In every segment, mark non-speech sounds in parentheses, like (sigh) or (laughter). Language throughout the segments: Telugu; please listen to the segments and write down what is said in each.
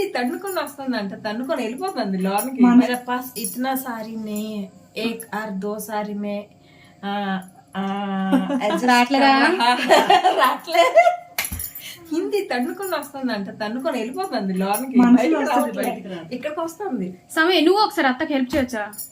హిందీ తన్నుకొని వస్తుందంట తన్నుకొని వెళ్ళిపోతుంది లోనికి मेरे पास इतना सारी नहीं है एक और दो सारी में आ, आ, adjust రాట్లేదా? कर- రాట్లే హిందీ తన్నుకొని వస్తుందంట తన్నుకొని వెళ్ళిపోతుంది లోనికి బయటికి రావట్లే. ఇక్కడికి వస్తుంది సమయ నువ్వు ఒకసారి అత్తకి హెల్ప్ చేయొచ్చా అందులో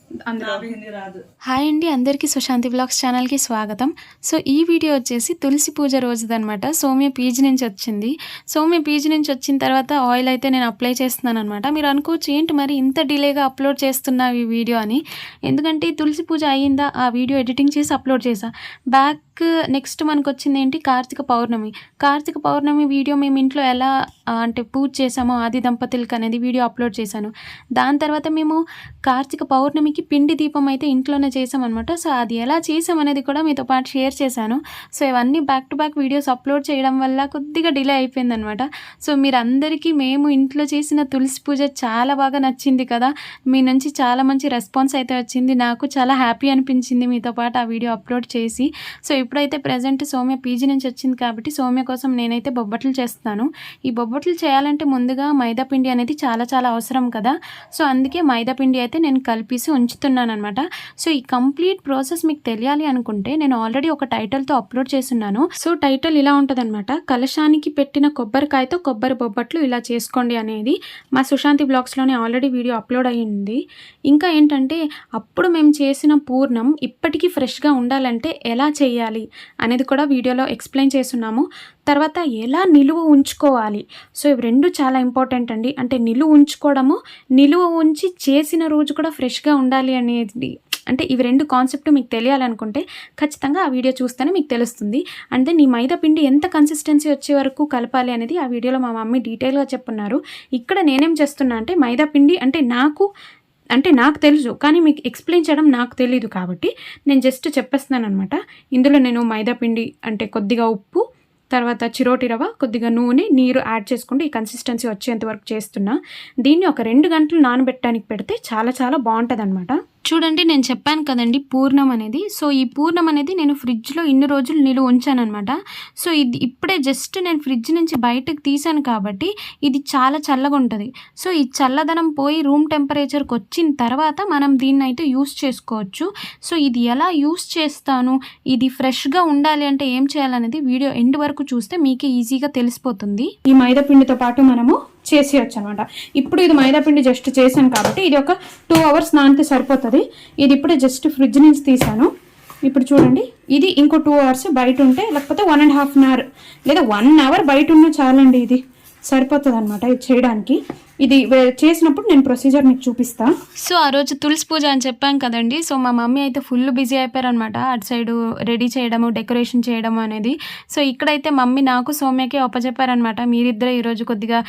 హాయ్ అండి అందరికీ సుశాంతి బ్లాగ్స్ ఛానల్కి స్వాగతం. సో ఈ వీడియో వచ్చేసి తులసి పూజ రోజుదనమాట సౌమ్య పీజీ నుంచి వచ్చింది. సౌమ్య పీజీ నుంచి వచ్చిన తర్వాత ఆయిల్ అయితే నేను అప్లై చేస్తున్నాను అనమాట మీరు అనుకోవచ్చు ఏంటి మరి ఇంత డిలేగా అప్లోడ్ చేస్తున్నావు ఈ వీడియో అని. ఎందుకంటే తులసి పూజ అయ్యిందా ఆ వీడియో ఎడిటింగ్ చేసి అప్లోడ్ చేసా. బ్యాక్ నెక్స్ట్ మనకు వచ్చింది ఏంటి కార్తీక పౌర్ణమి. కార్తీక పౌర్ణమి వీడియో మేము ఇంట్లో ఎలా అంటే పూజ చేసామో ఆది దంపతులకి అనేది వీడియో అప్లోడ్ చేశాను. దాని తర్వాత మేము కార్తీక పౌర్ణమికి పిండి దీపం అయితే ఇంట్లోనే చేసామన్నమాట సో అది ఎలా చేసాం అనేది కూడా మీతో పాటు షేర్ చేశాను. సో ఇవన్నీ back to back videos upload చేయడం వల్ల కొద్దిగా డిలే అయిపోయిందనమాట సో మీరందరికీ మేము ఇంట్లో చేసిన తులసి పూజ చాలా బాగా నచ్చింది కదా. మీ నుంచి చాలా మంచి రెస్పాన్స్ అయితే వచ్చింది. నాకు చాలా హ్యాపీ అనిపించింది మీతో పాటు ఆ వీడియో అప్లోడ్ చేసి. సో ఇప్పుడైతే ప్రజెంట్ సౌమ్య పీజీ నుంచి వచ్చింది కాబట్టి సౌమ్య కోసం నేనైతే బొబ్బట్లు చేస్తాను ఈ బొబ్బట్లు చేయాలంటే ముందుగా మైదా పిండి అనేది చాలా చాలా అవసరం కదా. సో అందుకే మైదా పిండి అయితే నేను కలిపేసి ఉంచుతున్నాను అనమాట సో ఈ కంప్లీట్ ప్రాసెస్ మీకు తెలియాలి అనుకుంటే నేను ఆల్రెడీ ఒక టైటిల్తో అప్లోడ్ చేస్తున్నాను. సో టైటిల్ ఇలా ఉంటుందన్నమాట. కలశానికి పెట్టిన కొబ్బరికాయతో కొబ్బరి బొబ్బట్లు ఇలా చేసుకోండి అనేది మా సుశాంతి బ్లాగ్స్లోనే ఆల్రెడీ వీడియో అప్లోడ్ అయ్యింది ఇంకా ఏంటంటే అప్పుడు మేము చేసిన పూర్ణం ఇప్పటికీ ఫ్రెష్గా ఉండాలంటే ఎలా చేయాలి అనేది కూడా వీడియోలో ఎక్స్ప్లెయిన్ చేస్తున్నాము. తర్వాత ఎలా నిలువ ఉంచుకోవాలి? సో ఇవి రెండు చాలా ఇంపార్టెంట్ అండి. అంటే నిలువ ఉంచుకోవడము నిలువ ఉంచి చేసిన రోజు కూడా ఫ్రెష్గా ఉండాలి అనేది అంటే ఇవి రెండు కాన్సెప్ట్ మీకు తెలియాలనుకుంటే ఖచ్చితంగా ఆ వీడియో చూస్తేనే మీకు తెలుస్తుంది. అంటే నీ మైదా పిండి ఎంత కన్సిస్టెన్సీ వచ్చే వరకు కలపాలి అనేది ఆ వీడియోలో మా మమ్మీ డీటెయిల్గా చెప్పున్నారు. ఇక్కడ నేనేం చేస్తున్నా అంటే మైదా పిండి అంటే నాకు అంటే నాకు తెలుసు కానీ మీకు ఎక్స్ప్లెయిన్ చేయడం నాకు తెలియదు కాబట్టి నేను జస్ట్ చెప్పేస్తున్నాను అనమాట ఇందులో నేను మైదా పిండి అంటే కొద్దిగా ఉప్పు తర్వాత చిరోటి రవ్వ కొద్దిగా నూనె నీరు యాడ్ చేసుకుంటూ ఈ కన్సిస్టెన్సీ వచ్చేంత వరకు చేస్తున్నా. దీన్ని ఒక రెండు గంటలు నానబెట్టడానికి పెడితే చాలా చాలా బాగుంటుంది చూడండి నేను చెప్పాను కదండి పూర్ణం అనేది. సో ఈ పూర్ణం అనేది నేను ఫ్రిడ్జ్లో ఇన్ని రోజులు నిలువ ఉంచాను అనమాట సో ఇది ఇప్పుడే జస్ట్ నేను ఫ్రిడ్జ్ నుంచి బయటకు తీసాను కాబట్టి ఇది చాలా చల్లగా ఉంటుంది. సో ఈ చల్లదనం పోయి రూమ్ టెంపరేచర్కి వచ్చిన తర్వాత మనం దీన్ని అయితే యూస్ చేసుకోవచ్చు. సో ఇది ఎలా యూస్ చేస్తాను? ఇది ఫ్రెష్గా ఉండాలి అంటే ఏం చేయాలనేది వీడియో ఎండ్ వరకు చూస్తే మీకే ఈజీగా తెలిసిపోతుంది. ఈ మైదా పిండితో పాటు మనము చేసేయచ్చు అనమాట. ఇప్పుడు ఇది మైదాపిండి జస్ట్ చేశాను కాబట్టి ఇది ఒక టూ అవర్స్ నానితే సరిపోతుంది. ఇది ఇప్పుడే జస్ట్ ఫ్రిడ్జ్ నుంచి తీసాను ఇప్పుడు చూడండి ఇది ఇంకో టూ అవర్స్ బయట ఉంటే లేకపోతే one and half an hour లేదా వన్ అవర్ బయట ఉన్నా చాలండి ఇది. సరిపోతుంది అనమాట ఇది చేయడానికి. ఇది చేసినప్పుడు నేను ప్రొసీజర్ మీకు చూపిస్తా. సో ఆ రోజు తులసి పూజ అని చెప్పాం కదండి. సో మా మమ్మీ అయితే ఫుల్ బిజీ అయిపోయారనమాట అటు సైడ్ రెడీ చేయడము డెకరేషన్ చేయడము అనేది. సో ఇక్కడైతే మమ్మీ నాకు సౌమ్యకి ఒప్పచెప్పారనమాట మీరిద్దరే ఈరోజు కొద్దిగా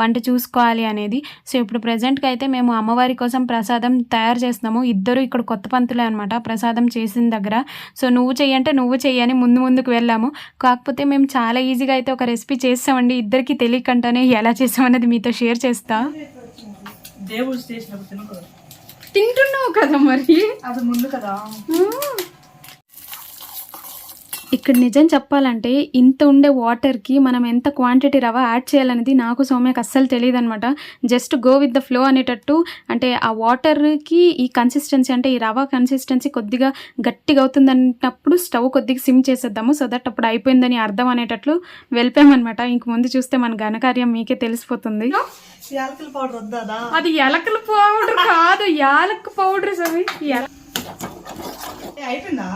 వంట చూసుకోవాలి అనేది. సో ఇప్పుడు ప్రజెంట్గా అయితే మేము అమ్మవారి కోసం ప్రసాదం తయారు చేస్తున్నాము. ఇద్దరు ఇక్కడ కొత్త పంతులే అనమాట ప్రసాదం చేసిన దగ్గర. సో నువ్వు చెయ్యంటే నువ్వు చెయ్యని ముందు ముందుకు వెళ్ళాము. కాకపోతే మేము చాలా ఈజీగా అయితే ఒక రెసిపీ చేస్తామండి. ఇద్దరికి తెలియకుండానే ఎలా చేసామనేది మీతో షేర్ చేస్తాం. దేవుడు చేసినప్పుడు తినకూడదు. తింటున్నావు కదా మరి? అది ముందు కదా. ఇక్కడ నిజం చెప్పాలంటే ఇంత ఉండే వాటర్కి మనం ఎంత క్వాంటిటీ రవ్వ యాడ్ చేయాలనేది నాకు సౌమ్యకు అస్సలు తెలియదు అనమాట just go with the flow అనేటట్టు అంటే ఆ వాటర్కి ఈ కన్సిస్టెన్సీ అంటే ఈ రవ్వ కన్సిస్టెన్సీ కొద్దిగా గట్టిగా అవుతుంది అన్నప్పుడు స్టవ్ కొద్దిగా సిమ్ చేసేద్దాము. సో దట్ అప్పుడు అయిపోయిందని అర్థం అనేటట్లు వెళ్ళిపోయామన్నమాట. ఇంక ముందు చూస్తే మన ఘనకార్యం మీకే తెలిసిపోతుంది. యాలకుల పౌడర్ అది? ఎలకల పౌడర్ కాదు యాలక్ పౌడర్ సవి అయిపోయిందా?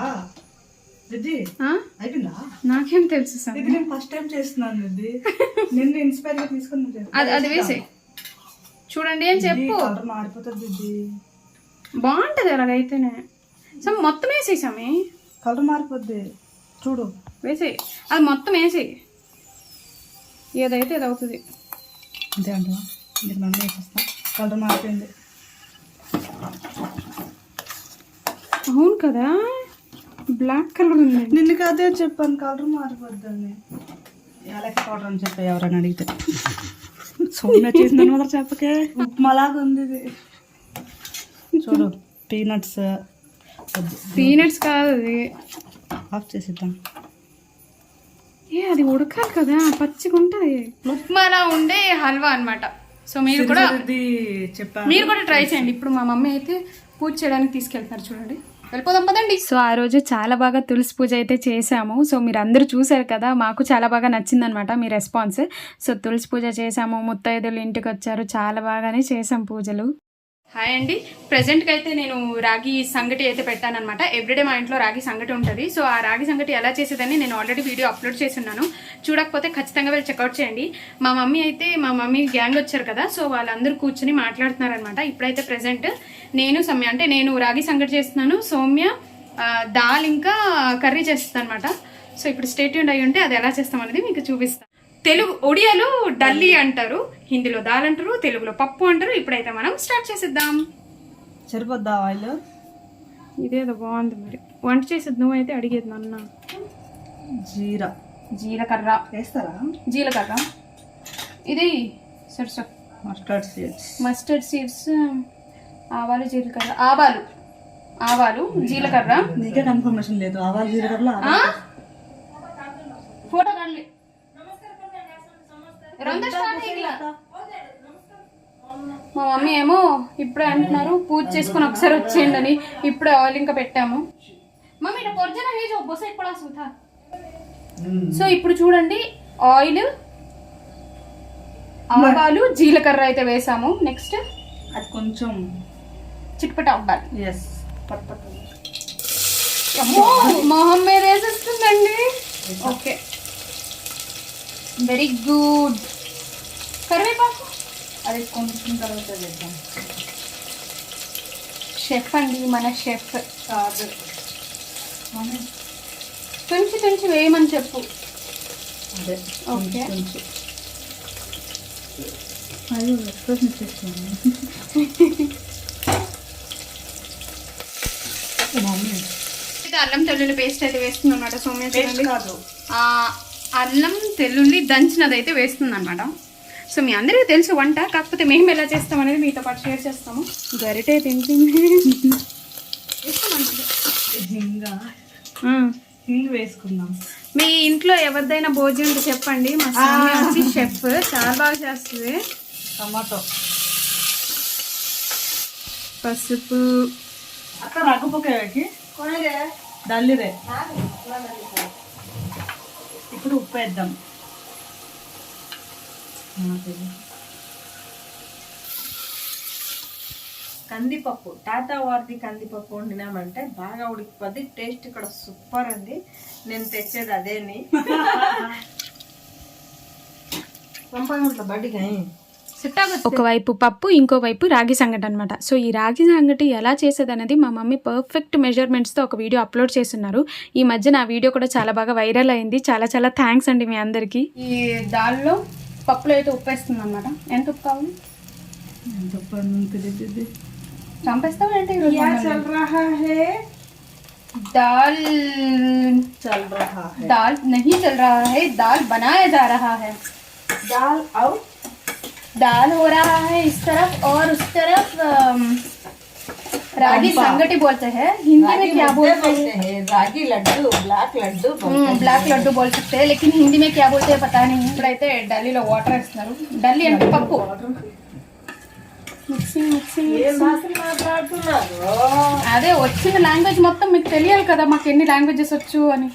నాకేం తెలుసు నేను ఫస్ట్ టైం చేస్తున్నాను దిద్ది నిన్ను ఇన్స్పైర్గా తీసుకుని. అది అది వేసే. చూడండి దిద్ది, చెప్పు. కలర్ మారిపోతుంది బాగుంటది అలాగైతేనే. సో మొత్తం వేసేసామే కలర్ మారిపోద్ది. చూడు. వేసేయి. అది మొత్తం వేసేయి. ఏదైతే అది అవుతుంది అంతే అంటవా? ఇది నన్ను వేసేస్తా. కలర్ మారిపోయింది. అవును కదా? బ్లాక్ కలర్ ఉంది. నిన్ను అదే చెప్పాను కలర్ మారిపోద్దని. యాలక్ పౌడర్ అని చెప్పా ఎవరైనా అడిగితే. సౌమ్య చేసిందని మాత్రం చెప్పకే. ఉప్మాలాగా ఉంది ఇది. చూడు పీనట్స్ పీనట్స్ కాదు అది. ఆఫ్ చేసిద్దాం. ఏ అది ఉడకాలి కదా పచ్చిగా ఉంటుంది. ఉప్మాలా ఉండే హల్వా అన్నమాట. సో మీరు కూడా ఇది చెప్పాను. మీరు కూడా ట్రై చేయండి. ఇప్పుడు మా మమ్మీ అయితే పూజ చేయడానికి తీసుకెళ్తున్నారు చూడండి. వెళ్ళిపోదాం పదండి. సో ఆ రోజు చాలా బాగా తులసి పూజ అయితే చేశాము. సో మీరు అందరూ చూసారు కదా మాకు చాలా బాగా నచ్చిందనమాట మీ రెస్పాన్స్. సో తులసి పూజ చేశాము ముత్తైదులు ఇంటికి వచ్చారు చాలా బాగానే చేసాం పూజలు. హాయ్ అండి. ప్రజెంట్కి అయితే నేను రాగి సంగటి అయితే పెట్టానమాట ఎవ్రీడే మా ఇంట్లో రాగి సంగటి ఉంటుంది. సో ఆ రాగి సంగటి ఎలా చేసేదని నేను ఆల్రెడీ వీడియో అప్లోడ్ చేసి ఉన్నాను చూడకపోతే ఖచ్చితంగా వెళ్ళి చెక్అవుట్ చేయండి. మా మమ్మీ అయితే మా మమ్మీ గ్యాంగ్ వచ్చారు కదా సో వాళ్ళందరూ కూర్చొని మాట్లాడుతున్నారనమాట ఇప్పుడైతే ప్రజెంట్ నేను సౌమ్య అంటే నేను రాగి సంగటి చేస్తున్నాను. సౌమ్య దాల్ ఇంకా కర్రీ చేస్తుంది అనమాట సో ఇప్పుడు స్టేట్ అయి ఉంటే అది ఎలా చేస్తామనేది మీకు చూపిస్తాను తెలుగు ఒడియాలో డల్లి అంటారు హిందీలో దాల్ అంటారు తెలుగులో పప్పు అంటారు. ఇప్పుడైతే మనం స్టార్ట్ చేసేద్దాం. సరిపోద్దా ఆయిల్? ఇదేదో బాగుంది మరి. వంట చేసేది నువ్వైతే అడిగేది నన్న. జీరా. జీలకర్ర. వేస్తారా? జీలకర్ర. ఇది సరసో మస్టర్డ్ సీడ్స్ మస్టర్డ్ సీడ్స్ ఆవాలు జీలకర్ర. ఆవాలు. ఆవాలు జీలకర్ర. నీకే కన్ఫర్మేషన్ లేదు. ఆవాలు జీలకర్రలో ఆ? ఫోటో అయ్యిలా. మా మమ్మీ ఏమో ఇప్పుడే అంటున్నారు పూజ చేసుకుని ఒకసారి వచ్చేయండి అని. ఇప్పుడే ఆయిల్ ఇంకా పెట్టాము. మమ్మీ ఇట్లా పొర్జన హేజో బొస ఇప్పుడు సుధా సో ఇప్పుడు చూడండి ఆయిల్ ఆవాలు జీలకర్ర అయితే వేసాము. నెక్స్ట్ అది కొంచెం చిట్పట అవ్వాలి. ఎస్ మొహం మీద వేసేస్తుందండి? ఓకే వెరీ గుడ్ కరివేపాకు? అది కొంచెం తర్వాత వేద్దాం షెఫ్ అండి మన షెఫ్. కాదు. తుంచి తుంచి వేయమని చెప్పు. అదే ఓకే. అల్లం తెల్లుల్లి పేస్ట్ అయితే వేస్తుంది అనమాట సోమ్య కాదు. అల్లం తెల్లుల్లి దంచినది అయితే వేస్తుంది అనమాట సో మీ అందరికీ తెలుసు వంట కాకపోతే మేము ఎలా చేస్తాం అనేది మీతో పాటు షేర్ చేస్తాము. గరిటే తింటుంది. వేసుకుందాం. మీ ఇంట్లో ఎవరిదైనా భోజనం ఉంటే చెప్పండి. మా వచ్చి షెఫ్ చాలా బాగా చేస్తుంది. టమాటో. పసుపు. అక్క రగ్గుపోకేకి డల్లిరే ఇప్పుడు ఉప్పు వేద్దాం. కందిపప్పు. టాటా వారిది కందిపప్పు వండినామంటే బాగా ఉడికిపోద్ది. టేస్ట్ ఇక్కడ సూపర్ అండి. నేను తెచ్చేది అదేని. బడిగా ఒకవైపు పప్పు ఇంకోవైపు రాగి సంగటి అనమాట సో ఈ రాగి సంగటి ఎలా చేసేది అనేది మా మమ్మీ పర్ఫెక్ట్ మెజర్మెంట్స్తో ఒక వీడియో అప్లోడ్ చేస్తున్నారు. ఈ మధ్య నా వీడియో కూడా చాలా బాగా వైరల్ అయింది. చాలా చాలా థ్యాంక్స్ అండి మీ అందరికీ. ఈ దాల్లో పప్పులో అయితే ఉప్పు వేస్తుంది అనమాట ఎంత ఉప్పు కావాలి తెలియదు చంపేస్తావా ఏంటి ఈరోజు क्या మమ్మల్ని? चल रहा है दाल చల్ రహా హై दाल नहीं चल रहा है दाल बनाया जा रहा है दाल और दाल हो रहा है इस तरफ और उस तरफ अम, रागी संगटी बोलते हैं हिंदी में क्या बोलते हैं हैं रागी लड्डू ब्लैक लड्डू బ్లాక్ లడ్డు బోల్ सकते हैं लेकिन हिंदी में क्या बोलते हैं पता नहीं ఇప్పుడైతే ఢిల్లీలో వాటర్ వేస్తున్నారు ఢిల్లీ అంటే పప్పు మిక్సింగ్ మిక్సింగ్ ఏం భాషలు మాట్లాడుతున్నారు అదే వచ్చిన లాంగ్వేజ్ మొత్తం మీకు తెలియాలి కదా మాకు ఎన్ని లాంగ్వేజెస్ వచ్చు అని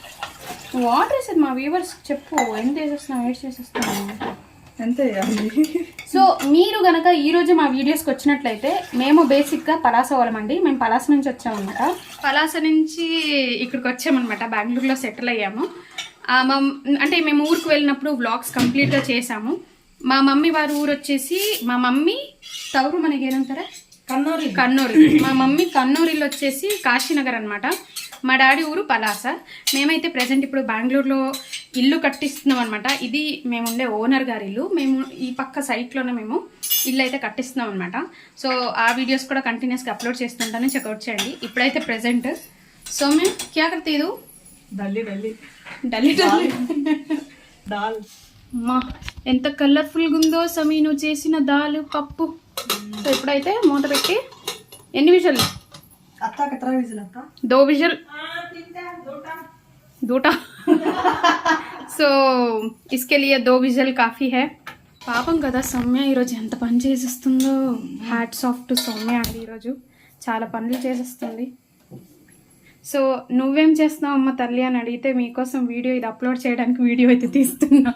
వాటర్ వేసేది మా వ్యూవర్స్ చెప్పు ఎంత వేసేస్తున్నావు ఏడ్ చేసేస్తున్నావు వేయాలి సో మీరు గనక ఈ రోజు మా వీడియోస్కి వచ్చినట్లయితే మేము బేసిక్గా పలాస వాళ్ళమండి. మేము పలాస నుంచి వచ్చామన్నమాట. పలాస నుంచి ఇక్కడికి వచ్చామన్నమాట. బెంగళూరులో సెటిల్ అయ్యాము. ఆ, మా అంటే మేము ఊరికి వెళ్ళినప్పుడు వ్లాగ్స్ కంప్లీట్గా చేసాము మా మమ్మీ వారి ఊరు వచ్చేసి మా మమ్మీ తవరు మనకి ఏమంటారా కన్నూరి కన్నూరు మా మమ్మీ కన్నూరిలో వచ్చేసి కాశీనగర్ అనమాట మా డాడీ ఊరు పలాస. మేమైతే ప్రజెంట్ ఇప్పుడు బెంగళూరులో ఇల్లు కట్టిస్తున్నాం అనమాట ఇది మేము ఉండే ఓనర్ గారి ఇల్లు. మేము ఈ పక్క సైట్లోనే మేము ఇల్లు అయితే కట్టిస్తున్నాం అనమాట సో ఆ వీడియోస్ కూడా కంటిన్యూస్గా అప్లోడ్ చేస్తుంటాను. చెక్అవుట్ చేయండి. ఇప్పుడైతే ప్రజెంట్ సో మేము క్యా కర్తే ఇది? డల్లి డల్లి డల్లి డల్లి దాల్ అమ్మా ఎంత కలర్ఫుల్గా ఉందో సమీ నువ్వు చేసిన దాల్ పప్పు. సో ఇప్పుడైతే మూత పెట్టి ఎన్ని విషయాలు అత్త కితరా విజిల్ అక్క दो विजल दूटा सो इसके लिए दो विजल काफ़ी है పాపం కదా సౌమ్య ఈరోజు ఎంత పని చేసేస్తుందో హ్యాట్ సాఫ్ట్ సౌమ్య అండి ఈరోజు చాలా పనులు చేసేస్తుంది సో నువ్వేం చేస్తున్నావు అమ్మ తల్లి అని అడిగితే మీకోసం వీడియో ఇది అప్లోడ్ చేయడానికి వీడియో అయితే తీస్తున్నా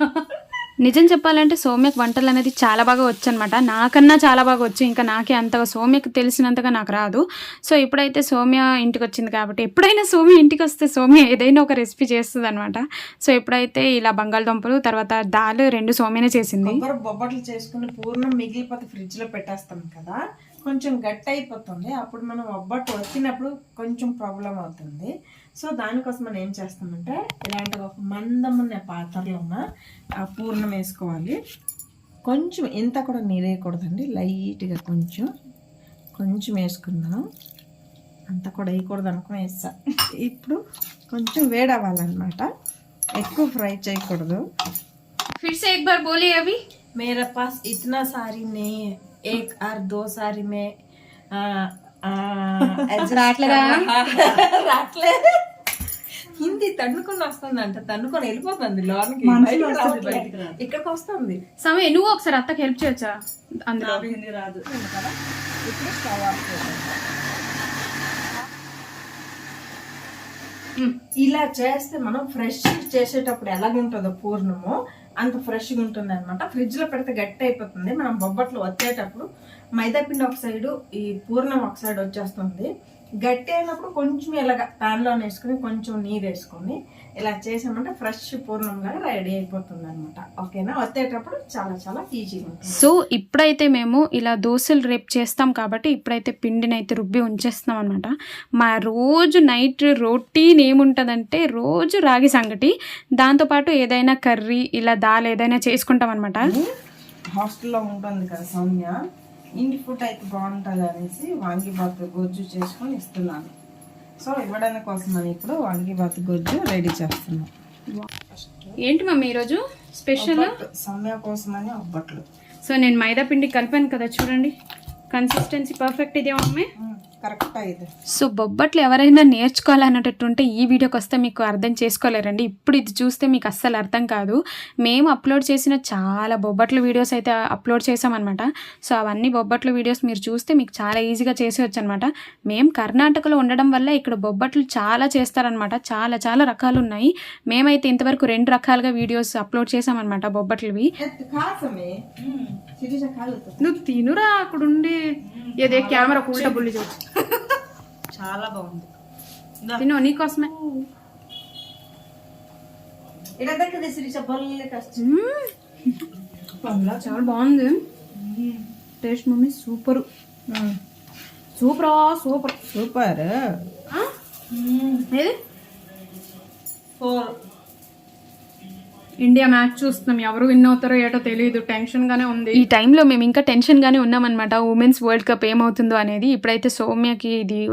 నిజం చెప్పాలంటే సౌమ్యకు వంటలు అనేది చాలా బాగా వచ్చనమాట నాకన్నా చాలా బాగా వచ్చు. ఇంకా నాకే అంతగా సౌమ్యకు తెలిసినంతగా నాకు రాదు. సో ఇప్పుడైతే సౌమ్య ఇంటికి వచ్చింది కాబట్టి ఎప్పుడైనా సౌమ్య ఇంటికి వస్తే సౌమ్య ఏదైనా ఒక రెసిపీ చేస్తుంది అనమాట సో ఇప్పుడైతే ఇలా బంగాళదుంపలు తర్వాత దాల్ రెండు సౌమ్యనే చేసింది. బొబ్బట్లు చేసుకుని పూర్ణం మిగిలిపోతే ఫ్రిడ్జ్లో పెట్టేస్తాం కదా కొంచెం గట్టి అయిపోతుంది అప్పుడు మనం ఒబ్బట్టు వచ్చినప్పుడు కొంచెం ప్రాబ్లం అవుతుంది సో దానికోసం మనం ఏం చేస్తామంటే ఇలాంటి ఒక మందం ఉన్న పాత్రలోన ఆ పూర్ణం వేసుకోవాలి కొంచెం ఇంత కూడా నీరు వేయకూడదండి లైట్గా కొంచెం కొంచెం వేసుకుందాం అంత కూడా వేయకూడదు అనుకుని వేస్తా ఇప్పుడు కొంచెం వేడవ్వాలన్నమాట ఎక్కువ ఫ్రై చేయకూడదు फिर से एक बार बोलिए अभी मेरे पास इतना सारी नहीं है एक और दो सारी में (laughs) (laughs) హిందీ తన్నుకొని వస్తుందంట తన్నుకొని వెళ్ళిపోతుంది లోనికి ఇక్కడికి వస్తుంది సమయం నువ్వు ఒకసారి అత్తకి హెల్ప్ చేయొచ్చా? అందులో. హిందీ రాదు. ఇప్పుడు స్టవ్ ఇలా చేస్తే మనం ఫ్రెష్ చేసేటప్పుడు ఎలాగుంటుందో పూర్ణము. అంత ఫ్రెష్గా ఉంటుంది అనమాట ఫ్రిడ్జ్లో పెడితే గట్టి అయిపోతుంది. మనం బొబ్బట్లు వచ్చేటప్పుడు మైదాపిండి ఒక సైడు ఈ పూర్ణం ఒక సైడ్ వచ్చేస్తుంది. గట్టి అయినప్పుడు కొంచెం ఇలాగ ప్యాన్లో వేసుకుని కొంచెం నీరు వేసుకొని ఇలా చేసామంటే ఫ్రెష్ పూర్ణం లాగా రెడీ అయిపోతుంది అనమాట ఓకేనా? వచ్చేటప్పుడు చాలా చాలా ఈజీగా ఉంటుంది. సో ఇప్పుడైతే మేము ఇలా దోశలు రేపు చేస్తాం కాబట్టి ఇప్పుడైతే పిండిని అయితే రుబ్బి ఉంచేస్తున్నాం అనమాట మా రోజు నైట్ రొటీన్ ఏముంటుందంటే రోజు రాగి సంగటి దాంతోపాటు ఏదైనా కర్రీ ఇలా దాల్ ఏదైనా చేసుకుంటాం అనమాట హాస్టల్లో ఉంటుంది కదా సౌమ్య. ఇంటి ఫుడ్ అయితే బాగుంటుంది అనేసి వాంగిబాత్ గొజ్జు చేసుకొని ఇస్తున్నాను. సో ఇవ్వడానికి కోసమని ఇప్పుడు వాంగిబాత్ గొజ్జు రెడీ చేస్తున్నాను ఏంటి మమ్మీ ఈరోజు? స్పెషల్? సౌమ్య కోసమని ఒబ్బట్లు సో నేను మైదా పిండి కలిపాను కదా చూడండి. కన్సిస్టెన్సీ పర్ఫెక్ట్ ఇదే మమ్మీ కరెక్ట్ అయితే సో బొబ్బట్లు ఎవరైనా నేర్చుకోవాలన్నట్టుంటే ఈ వీడియోకి వస్తే మీకు అర్థం చేసుకోలేరండి. ఇప్పుడు ఇది చూస్తే మీకు అస్సలు అర్థం కాదు. మేము అప్లోడ్ చేసిన చాలా బొబ్బట్ల వీడియోస్ అయితే అప్లోడ్ చేసామన్నమాట సో అవన్నీ బొబ్బట్ల వీడియోస్ మీరు చూస్తే మీకు చాలా ఈజీగా చేసేవచ్చు అనమాట మేము కర్ణాటకలో ఉండడం వల్ల ఇక్కడ బొబ్బట్లు చాలా చేస్తారనమాట చాలా చాలా రకాలు ఉన్నాయి మేమైతే ఇంతవరకు రెండు రకాలుగా వీడియోస్ అప్లోడ్ చేసామన్నమాట బొబ్బట్లవి. నువ్వు తినురా అక్కడ ఉండి ఏదే కెమెరా ఉల్టా బుల్లి చూసి చాలా బాగుంది. తిను నీకోసమే ఇలా దగ్గర శిరీష బొల్లి కష్టం మ్మ్. చాలా బాగుంది. Taste mummy super. సూపరా super. Super. ఏది? ఫోర్. ఇండియా మ్యాచ్ చూస్తున్నాం. ఎవరు విన్ అవుతారో ఏటో తెలియదు టెన్షన్ గానే ఉంది. ఈ టైంలో మేము ఇంకా టెన్షన్ గానే ఉన్నామన్నమాట. ఉమెన్స్ వరల్డ్ కప్ ఏమవుతుందో అనేది. ఇప్పుడైతే సౌమ్యకి ఇది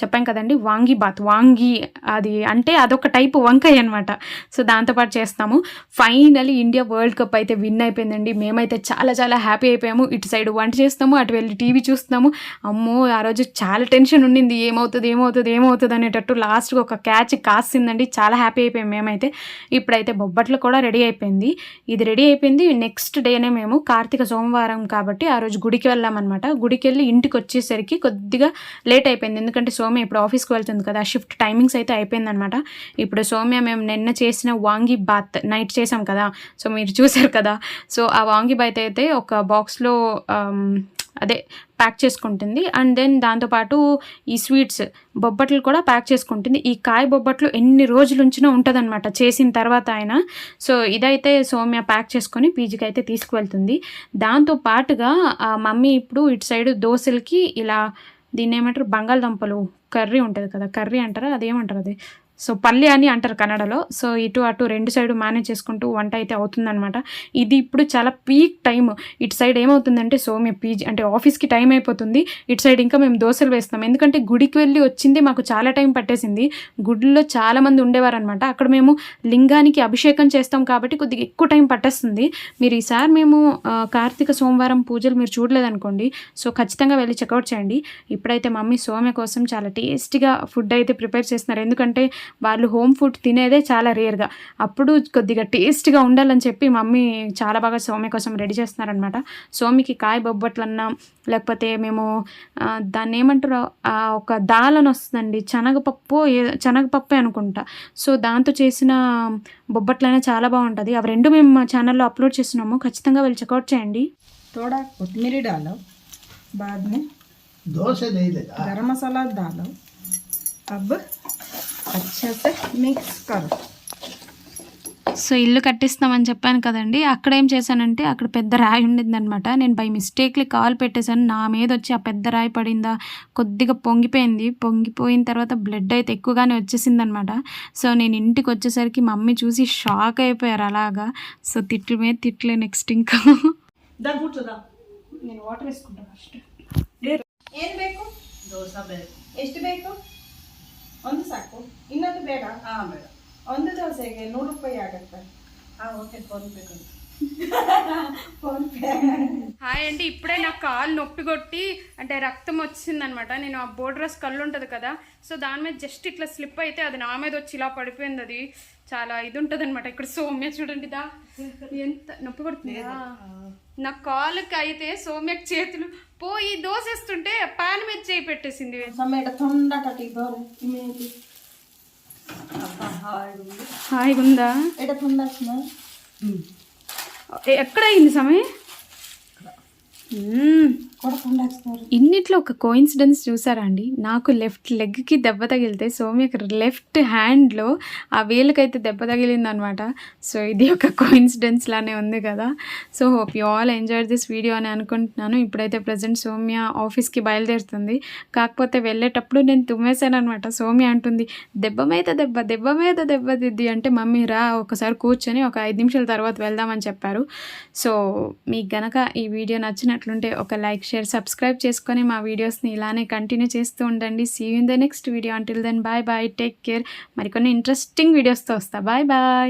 చెప్పాం కదండి. వాంగి బాత్. వాంగి అది అంటే అదొక టైప్ వంకాయ అనమాట సో దాంతోపాటు చేస్తాము. ఫైనలీ ఇండియా వరల్డ్ కప్ అయితే విన్ అయిపోయిందండి. మేమైతే చాలా చాలా హ్యాపీ అయిపోయాము. ఇటు సైడ్ వంట చేస్తాము. అటు వెళ్ళి టీవీ చూస్తున్నాము. అమ్మో ఆ రోజు చాలా టెన్షన్ ఉండింది. ఏమవుతుంది ఏమవుతుంది ఏమవుతుంది అనేటట్టు లాస్ట్గా ఒక క్యాచ్ కాసిందండి. చాలా హ్యాపీ అయిపోయాం మేమైతే. ఇప్పుడైతే బొబ్బట్లు కూడా రెడీ అయిపోయింది. ఇది రెడీ అయిపోయింది. నెక్స్ట్ డేనే మేము కార్తీక సోమవారం కాబట్టి ఆ రోజు గుడికి వెళ్ళామన్నమాట. గుడికి వెళ్ళి ఇంటికి వచ్చేసరికి కొద్దిగా లేట్ అయిపోయింది. ఎందుకంటే సోమ్య ఇప్పుడు ఆఫీస్కి వెళ్తుంది కదా. షిఫ్ట్ టైమింగ్స్ అయితే అయిపోయిందనమాట ఇప్పుడు సోమ్య మేము నిన్న చేసిన వాంగి బాత్ నైట్ చేసాం కదా. సో మీరు చూసారు కదా. సో ఆ వాంగి బాత్ అయితే ఒక బాక్స్లో అదే ప్యాక్ చేసుకుంటుంది. అండ్ దెన్ దాంతోపాటు ఈ స్వీట్స్ బొబ్బట్లు కూడా ప్యాక్ చేసుకుంటుంది. ఈ కాయ బొబ్బట్లు ఎన్ని రోజులు ఉంచినా ఉంటుందన్నమాట. చేసిన తర్వాత ఆయన సో ఇదైతే సౌమ్య ప్యాక్ చేసుకొని పీజీకి అయితే తీసుకువెళ్తుంది. దాంతో పాటుగా ఆ మమ్మీ ఇప్పుడు ఇటు సైడ్ దోశలకి ఇలా దీన్ని ఏమంటారు బంగాళదుంపలు కర్రీ ఉంటుంది కదా కర్రీ అంటారా? అదేమంటారు అది? సో పల్లి అని అంటారు కన్నడలో. సో ఇటు అటు రెండు సైడ్ మేనేజ్ చేసుకుంటూ వంట అయితే అవుతుందనమాట ఇది ఇప్పుడు చాలా పీక్ టైం ఇటు సైడ్ ఏమవుతుందంటే సోమ్య పీజీ అంటే ఆఫీస్కి టైం అయిపోతుంది. ఇటు సైడ్ ఇంకా మేము దోశలు వేస్తాం ఎందుకంటే గుడికి వెళ్ళి వచ్చింది మాకు చాలా టైం పట్టేసింది. గుడిలో చాలామంది ఉండేవారనమాట అక్కడ మేము లింగానికి అభిషేకం చేస్తాం కాబట్టి కొద్దిగా ఎక్కువ టైం పట్టేస్తుంది. మీరు ఈసారి మేము కార్తీక సోమవారం పూజలు మీరు చూడలేదనుకోండి. సో ఖచ్చితంగా వెళ్ళి చెక్అవుట్ చేయండి. ఇప్పుడైతే మమ్మీ సోమ్య కోసం చాలా టేస్టీగా ఫుడ్ అయితే ప్రిపేర్ చేస్తున్నారు. ఎందుకంటే వాళ్ళు హోమ్ ఫుడ్ తినేదే చాలా రేర్గా అప్పుడు కొద్దిగా టేస్ట్గా ఉండాలని చెప్పి మమ్మీ చాలా బాగా సోమి కోసం రెడీ చేస్తున్నారనమాట సోమికి కాయ బొబ్బట్లన్నా లేకపోతే మేము ఆ, దాన్ని ఏమంటారు ఆ, ఒక దాల్ అని వస్తుందండి శనగపప్పు ఏ- శనగపప్పే అనుకుంటా సో దాంతో చేసిన బొబ్బట్లైనా చాలా బాగుంటుంది అవి రెండు మేము మా ఛానల్లో అప్లోడ్ చేస్తున్నాము ఖచ్చితంగా వెళ్ళి చెక్అవుట్ చేయండి थोड़ा कोथमीर डालो बाद में दो से नहीं देगा गरम मसाला डालो अब अच्छे से मिक्स करो సో ఇల్లు కట్టిస్తామని చెప్పాను కదండి అక్కడ ఏం చేశానంటే అక్కడ పెద్ద రాయి ఉండిందనమాట నేను బై మిస్టేక్లీ కాల్ పెట్టేశాను నా మీద వచ్చి ఆ పెద్ద రాయి పడిందా కొద్దిగా పొంగిపోయింది పొంగిపోయిన తర్వాత బ్లడ్ అయితే ఎక్కువగానే వచ్చేసింది అనమాట సో నేను ఇంటికి వచ్చేసరికి మమ్మీ చూసి షాక్ అయిపోయారు అలాగా సో తిట్లు మీద తిట్లే నెక్స్ట్ ఇంకా దా కూర్చోదా నేను వాటర్ వేసుకుంటాను ఫస్ట్ ಏನು ಬೇಕು ದೋಸೆ ಬೇಕು ಎಷ್ಟು ಬೇಕು ಒಂದು ಸಾಕು ಇನ್ನೊಂದು ಬೇಡ ಹಾಂ ಬೇಡ ಒಂದು ದೋಸೆಗೆ ನೂರು ರೂಪಾಯಿ ಆಗುತ್ತೆ ಹಾಂ ಓಕೆ ಫೋನ್ ಪೇ ಕೊಡಿ ಫೋನ್ ಪೇ హాయ్ అండి ఇప్పుడే నాకు కాలు నొప్పి కొట్టి అంటే రక్తం వచ్చిందనమాట నేను ఆ బోర్డ్రస్ కళ్ళు ఉంటుంది కదా సో దాని మీద జస్ట్ ఇట్లా స్లిప్ అయితే అది నా మీద వచ్చి ఇలా పడిపోయింది అది చాలా ఇది ఉంటుంది అనమాట ఇక్కడ సౌమ్య చూడండి దా ఎంత నొప్పి కొడుతుందా నా కాలుకి అయితే సౌమ్యకి చేతులు పోయి దోసేస్తుంటే పాన్ మీద చేయి పెట్టేసింది హాయిగా ఉందా ఎక్కడ అయింది సమయం? ఇన్నిట్లో ఒక కోయిన్సిడెన్స్ చూసారా అండి? నాకు లెఫ్ట్ లెగ్కి దెబ్బ తగిలితే సౌమ్యకి లెఫ్ట్ హ్యాండ్లో ఆ వేలుకైతే దెబ్బ తగిలింది అనమాట సో ఇది ఒక కోయిన్సిడెన్స్ లానే ఉంది కదా. So hope you all enjoy this video అని అనుకుంటున్నాను. ఇప్పుడైతే ప్రజెంట్ సౌమ్య ఆఫీస్కి బయలుదేరుతుంది. కాకపోతే వెళ్ళేటప్పుడు నేను తుమ్మేశాను అనమాట సౌమ్య అంటుంది దెబ్బ మీద దెబ్బ దెబ్బ మీద దెబ్బ దిద్ది. అంటే మమ్మీ రా ఒకసారి కూర్చొని ఒక ఐదు నిమిషాల తర్వాత వెళ్దామని చెప్పారు. సో మీకు గనక ఈ వీడియో నచ్చినట్లుంటే ఒక లైక్ షేర్ సబ్స్క్రైబ్ చేసుకొని మా వీడియోస్ని ఇలానే కంటిన్యూ చేస్తూ ఉండండి. See in the next video until then bye bye take care మరికొన్ని ఇంట్రెస్టింగ్ వీడియోస్తో వస్తా. Bye bye